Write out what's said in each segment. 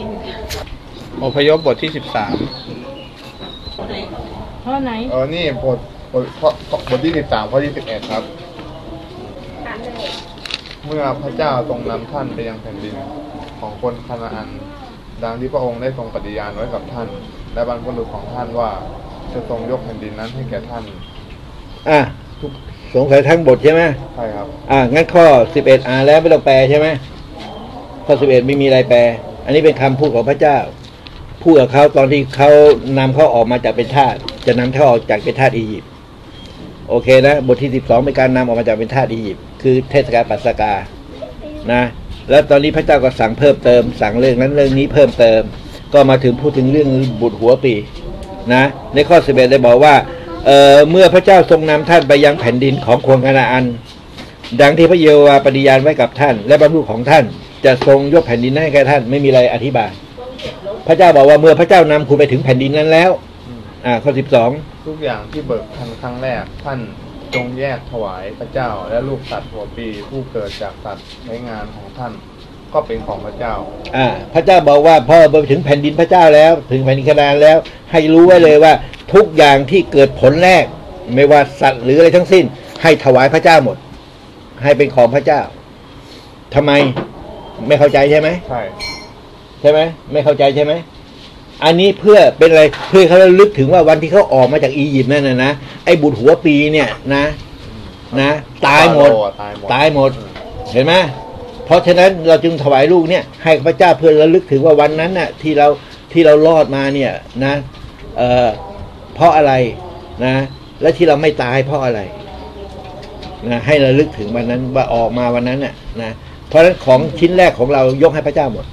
กินอพยพบทที่สิบสามเพราะไหนเออนี่บทบทข้อบทที่สิบสามข้อที่สิบเอ็ดครับเมื่อพระเจ้าทรงนำท่านไปยังแผ่นดินของคนคานาอัน ดังที่พระองค์ได้ทรงปฏิญาณไว้กับท่าน และบรรพบุรุษของท่านว่าจะทรงยกแผ่นดินนั้นให้แก่ท่าน อะสงสัยทั้งบทใช่ไหมใช่ครับ อะงั้นข้อสิบเอ็ดอ่านแล้วไม่ต้องแปลใช่ไหมข้อสิบเอ็ดไม่มีอะไรแปล อันนี้เป็นคำพูดของพระเจ้า พูดกับเขาตอนที่เขานำเขาออกมาจากเป็นทาสจะนำเขาออกจากเป็นทาสอียิปต์โอเคนะบทที่สิบสองเป็นการนำออกมาจากเป็นทาสอียิปต์คือเทศกาลปัสกานะแล้วตอนนี้พระเจ้าก็สั่งเพิ่มเติม สั่งเรื่องนั้นเรื่องนี้เพิ่มเติม ก็มาถึงพูดถึงเรื่องบุตรหัวปีนะในข้อสิบเอ็ดได้บอกว่าเเมื่อพระเจ้าทรงนำท่านไปยังแผ่นดินของคนคานาอัน ดังที่พระเยโฮวาปฏิญาณไว้กับท่าน และบรรลุของท่าน จะทรงยกแผ่นดินให้แก่ท่านไม่มีอะไรอธิบาย พระเจ้าบอกว่าเมื่อพระเจ้านำคุณไปถึงแผ่นดินนั้นแล้ว อ่าข้อสิบสองทุกอย่างที่เบิกทันครั้งแรกท่านจงแยกถวายพระเจ้าและลูกสัตว์หัวปีผู้เกิดจากสัตว์ใช้งานของท่านก็เป็นของพระเจ้า อ่า พระเจ้าบอกว่าพอไปถึงแผ่นดินพระเจ้าแล้ว ถึงแผ่นดินคานาอันแล้ว ให้รู้ไว้เลยว่า ทุกอย่างที่เกิดผลแรก ไม่ว่าสัตว์หรืออะไรทั้งสิ้น ให้ถวายพระเจ้าหมด ให้เป็นของพระเจ้าทำไม ไม่เข้าใจใช่ไหมใช่ใช่ไหมไม่เข้าใจใช่ไหมอันนี้เพื่อเป็นอะไรเพื่อให้เขาระลึกถึงว่าวันที่เขาออกมาจากอียิปต์นั่นนะนะไอ้บุตรหัวปีเนี่ยนะ นะตายหมดฟโรห์ตายหมด ตายหมด เห็นไหมเพราะฉะนั้นเราจึงถวายลูกเนี่ย ให้พระเจ้าเพื่อระลึกถึงว่าวันนั้นน่ะ ที่เราที่เรารอดมาเนี่ยนะเอ่อเพราะอะไรนะ และที่เราไม่ตายเพราะอะไรนะให้ระลึกถึงวันนั้นว่าออกมาวันนั้นน่ะนะ เพราะฉะนั้นของชิ้นแรกของเรายกให้พระเจ้าหมด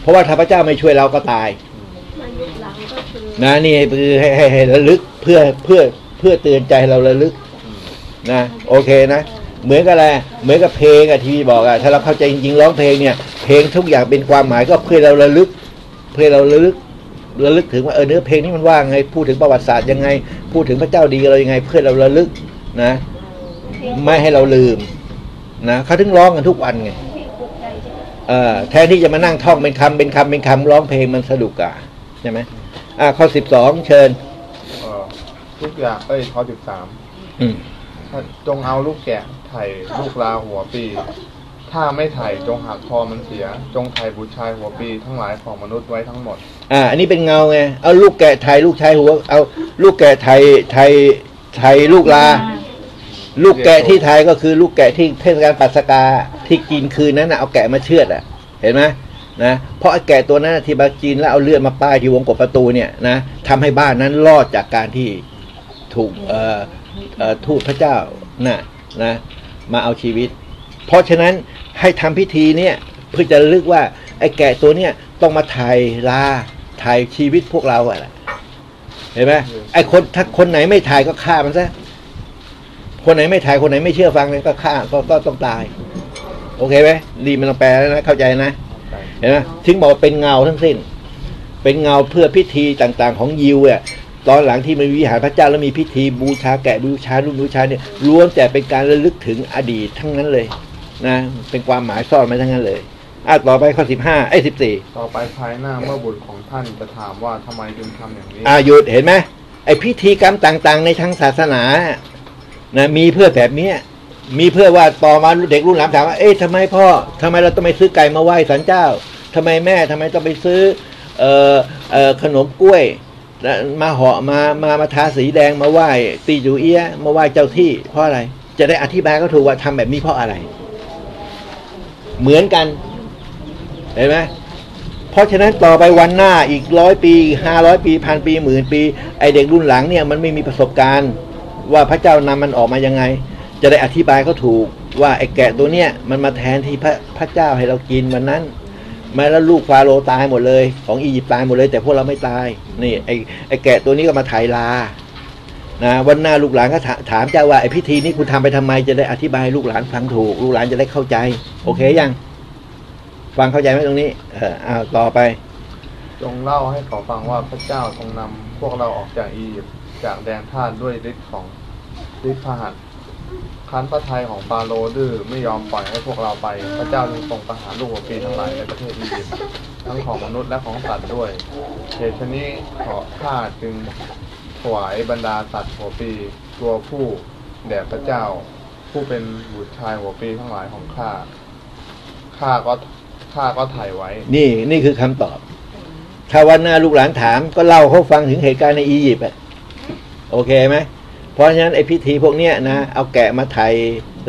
เพราะว่าถ้าพระเจ้าไม่ช่วยเราก็ตายมายุคหลังก็คือนะนี่คือให้ให้ให้ระลึกเพื่อเพื่อเพื่อเตือนใจเราระลึก นะโอเคนะเหมือนกับอะไรเหมือนกับเพลงอะที่พี่บอกอะถ้าเราเข้าใจจริงๆร้องเพลงเนี่ย เพลงทุกอย่างเป็นความหมายก็เพื่อเราระลึก เพื่อเราระลึกระลึกถึงว่าเออเนื้อเพลงนี้มันว่าไงพูดถึงประวัติศาสตร์ยังไง พูดถึงพระเจ้าดีกับเรายังไง เพื่อเราระลึกนะ ไม่ให้เราลืม นะเขาถึงร้องกันทุกวันไงเอ่อแทนที่จะมานั่งท่องเป็นคำเป็นคำเป็นคำร้องเพลงมันสนุกอะใช่ไหมอ่าข้อสิบสองเชิญเออทุกอย่างเอ้ยข้อสิบสามอืมจงเอาลูกแกะไถ่ลูกลาหัวปี ถ้าไม่ไถ่จงหักคอมันเสีย จงไถ่บุตรชายหัวปีทั้งหลายของมนุษย์ไว้ทั้งหมด อ่า อันนี้เป็นเงาไงเอาลูกแกะไทยลูกชายหัว เอาลูกแกะไทยไทยไทยลูกลา ลูกแกะที่ไทยก็คือลูกแกะที่เทศกาลปัสกาที่กินคืนนั้นนะเอาแกะมาเชือดอะ เห็นไหมนะเพราะไอ้แกะตัวนั้นที่มากินแล้วเอาเลือดมาป้ายที่วงกบประตูเนี่ยนะทำให้บ้านนั้นรอดจากการที่ถูกเอ่อเอ่อทูตพระเจ้านะนะมาเอาชีวิต เพราะฉะนั้นให้ทำพิธีเนี่ยเพื่อจะลึกว่าไอ้แกะตัวเนี่ยต้องมาถ่ายลาถ่ายชีวิตพวกเราอะแหละเห็นไหมไอ้คนถ้าคนไหนไม่ถ่ายก็ฆ่ามันซะ คนไหนไม่ถ่ายคนไหนไม่เชื่อฟังเนี่ยก็ฆ่าก็ก็ต้องตาย โอเคไหมรีมันต้องแปลแล้วนะเข้าใจนะเห็นไหมถึงบอกว่าเป็นเงาทั้งสิ้น เป็นเงาเพื่อพิธีต่างๆ ของยิวอะตอนหลังที่มันมีวิหารพระเจ้าแล้วมีพิธีบูชาแกะบูชารุ่นบูชาเนี่ยล้วนแต่เป็นการระลึกถึงอดีตทั้งนั้นเลยนะเป็นความหมายซ่อนไว้ทั้งนั้นเลยอะต่อไปข้อสิบห้าไอ้สิบสี่ต่อไปภายหน้าเมื่อบุตรของท่านจะถามว่าทำไมจึงทำอย่างนี้อาหยุดเห็นไหมไอ้พิธีกรรมต่างๆ ในทางศาสนา นะมีเพื่อแบบเนี้ยมีเพื่อว่าต่อมาเด็กรุ่นหลังถามว่าเอ๊ะทำไมพ่อทำไมเราต้องไปซื้อไก่มาไหว้สันเจ้าทำไมแม่ทำไมต้องไปซื้อเอ่อเอ่อขนมกล้วยมาเห่อมามามาทาสีแดงมาไหว้ตีจูเอี้ยมาไหว้เจ้าที่เพราะอะไร จะได้อธิบายก็ถูกว่าทำแบบนี้เพราะอะไร เหมือนกันเห็นไหมเพราะฉะนั้นต่อไปวันหน้าอีกร้อยปีห้าร้อยปีพันปีหมื่นปี ไอเด็กรุ่นหลังเนี่ยมันไม่มีประสบการณ์ ว่าพระเจ้านำมันออกมายังไง จะได้อธิบายเขาถูกว่าไอ้แกะตัวเนี้ยมันมาแทนที่พระพระเจ้าให้เรากินวันนั้นแม้แล้วลูกฟาโรตายหมดเลย ของอียิปต์ตายหมดเลย แต่พวกเราไม่ตายนี่ไอ้ไอ้แกะตัวนี้ก็มาถ่ายลานะวันหน้าลูกหลานก็ถาถามเจ้าว่าไอ้พิธีนี้คุณทำไปทำไมจะได้อธิบายลูกหลานฟังถูก ลูกหลานจะได้เข้าใจ โอเคยัง ฟังเข้าใจไหมตรงนี้ เอออ้าวต่อไป จงเล่าให้เขาฟังว่าพระเจ้าทรงนำพวกเราออกจากอียิปต์ จากแดนทาสด้วยฤทธิ์ของฤทธิ์พหัตถ์คันพระทัยของฟาโรห์ดื้อไม่ยอมปล่อยให้พวกเราไป พระเจ้าจึงทรงประหารลูกหัวปีทั้งหลายในประเทศอียิปต์ทั้งของมนุษย์และของสัตว์ด้วยเหตุฉนี้ขอข้าจึงถวายบรรดาสัตว์หัวปีตัวผู้แด่พระเจ้า ผู้เป็นบุตรชายหัวปีทั้งหลายของข้าข้าก็ข้าก็ถ่ายไว้ นี่นี่คือคำตอบ ถ้าวันหน้าลูกหลานถามก็เล่าเขาฟังถึงเหตุการณ์ในอียิปต์ โอเคไหมเพราะฉะนั้นไอ้พิธีพวกเนี้ยนะเอาแกะมาไถ่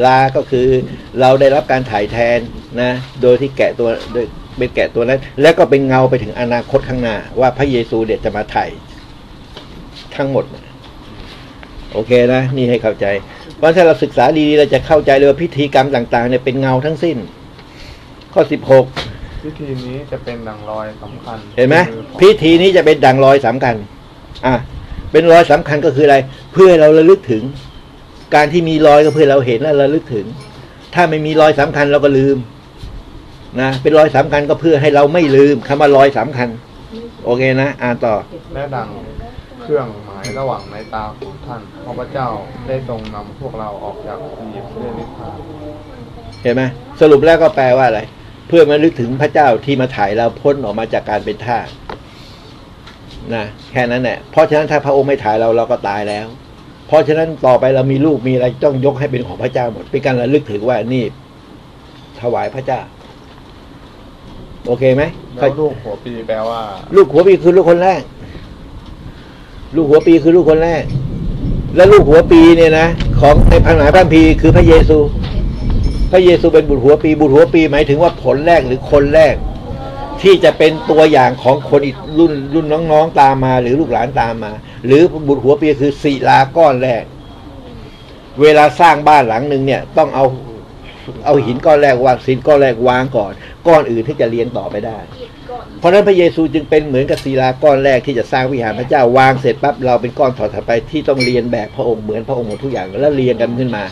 ลาก็คือ เราได้รับการถ่ายแทนนะ โดยที่แกะตัวโดยเป็นแกะตัวนั้น แล้วก็เป็นเงาไปถึงอนาคตข้างหน้า ว่าพระเยซูเด็ดจะมาไถ่ทั้งหมดนะโอเคนะ นี่ให้เข้าใจ เพราะถ้าเราศึกษาดีๆเราจะเข้าใจเลยว่าพิธีกรรมต่างๆเนี่ยเป็นเงาทั้งสิ้น ข้อสิบหกพิธีนี้จะเป็นดังรอยสำคัญ เห็นไหมคือของพิธีนี้จะเป็นดังรอยสำคัญ อะ เป็นรอยสำคัญก็คืออะไร เพื่อให้เราระลึกถึง การที่มีรอยก็เพื่อเราเห็นและระลึกถึง ถ้าไม่มีรอยสำคัญเราก็ลืมนะเป็นรอยสำคัญก็เพื่อให้เราไม่ลืมคำว่ารอยสำคัญ โอเคนะ อ่านต่อและดังเครื่องหมายระหว่างในตาของท่านเพราะพระเจ้าได้ทรงนำพวกเราออกจากอียิปต์ด้วยฤทธาเห็นไหมสรุปแล้วก็แปลว่าอะไร เพื่อมาลึกถึงพระเจ้าที่มาถ่ายเราพ้นออกมาจากการเป็นทาส นะแค่นั้นแหละเพราะฉะนั้นถ้าพระองค์ไม่ถ่ายเราเราก็ตายแล้ว เพราะฉะนั้นต่อไปเรามีลูกมีอะไรต้องยกให้เป็นของพระเจ้าหมดเป็นการระลึกถึงว่านี่ ถวายพระเจ้า โอเคไหมแล้วลูกหัวปีแปลว่า ลูกหัวปีคือลูกคนแรก ลูกหัวปีคือลูกคนแรก และลูกหัวปีเนี่ยนะของในพันหมายพระคัมภีร์คือพระเยซู พระเยซูเป็นบุตรหัวปี บุตรหัวปีหมายถึงว่าผลแรกหรือคนแรก ที่จะเป็นตัวอย่างของคนอีกรุ่นรุ่นน้องๆตามมา หรือลูกหลานตามมา หรือบุตรหัวปีคือศิลาก้อนแรก เวลาสร้างบ้านหลังหนึ่งเนี่ยต้องเอาเอาหินก้อนแรกวางศิลก้อนแรกวางก่อน ก้อนอื่นที่จะเรียนต่อไปได้ เพราะฉะนั้นพระเยซูจึงเป็นเหมือนกับศิลาก้อนแรกที่จะสร้างวิหารพระเจ้าวางเสร็จปั๊บเราเป็นก้อนต่อถัดไปที่ต้องเรียนแบบพระองค์เหมือนพระองค์หมดทุกอย่างแล้วเรียงกันขึ้นมา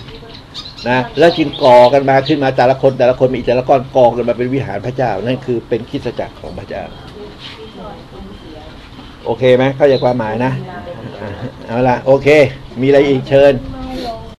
นะแล้วจึงก่อกันมาขึ้นมาแต่ละคนแต่ละคนมีแต่ละก้อนกองกันมาเป็นวิหารพระเจ้านั่นคือเป็นคริสตจักรของพระเจ้า โอเคไหมเข้าใจความหมายนะเอาละโอเค มีอะไรอีกเชิญ